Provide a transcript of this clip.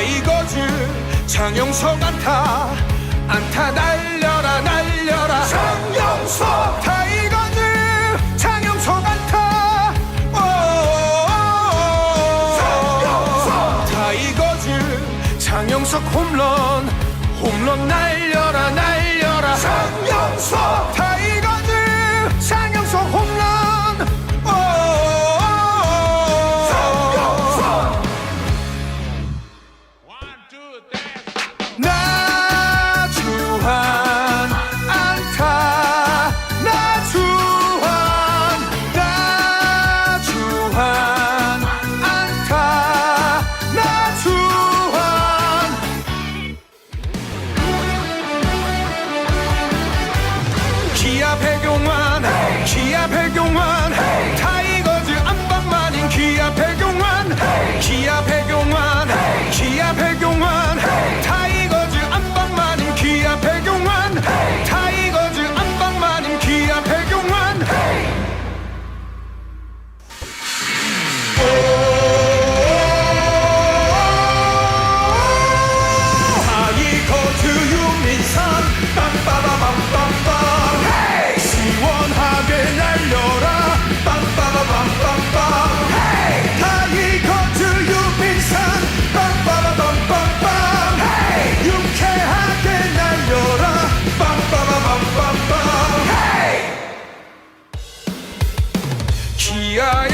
이거지 장영석 안타. 안타 날려라 날려라. 장영석! 다 이거지 장영석 안타. 오, 장영석 다 이거지 장영석 홈런. 홈런 날려라 날려라. 장영 기아 배경만 Yeah.